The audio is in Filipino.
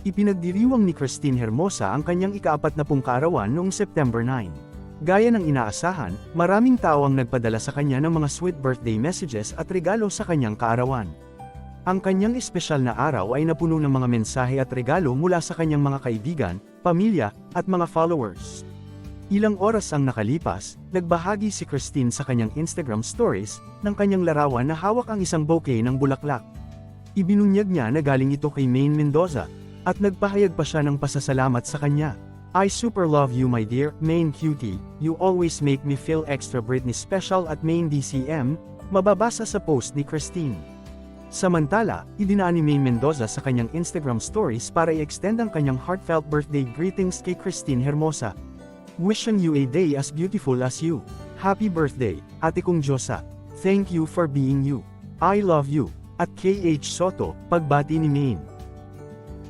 Ipinagdiriwang ni Christine Hermosa ang kanyang ikaapat na pung kaarawan noong September 9. Gaya ng inaasahan, maraming tao ang nagpadala sa kanya ng mga sweet birthday messages at regalo sa kanyang kaarawan. Ang kanyang espesyal na araw ay napuno ng mga mensahe at regalo mula sa kanyang mga kaibigan, pamilya, at mga followers. Ilang oras ang nakalipas, nagbahagi si Christine sa kanyang Instagram stories ng kanyang larawan na hawak ang isang bouquet ng bulaklak. Ibinunyag niya na galing ito kay Maine Mendoza, at nagpahayag pa siya ng pasasalamat sa kanya. I super love you my dear, Maine cutie, you always make me feel extra Britney special at Maine DCM, mababasa sa post ni Christine. Samantala, idinaan ni Mendoza sa kanyang Instagram stories para i-extend ang kanyang heartfelt birthday greetings kay Christine Hermosa. Wishing you a day as beautiful as you. Happy birthday, ate kong Diyosa. Thank you for being you. I love you. At KH Soto, pagbati ni Maine.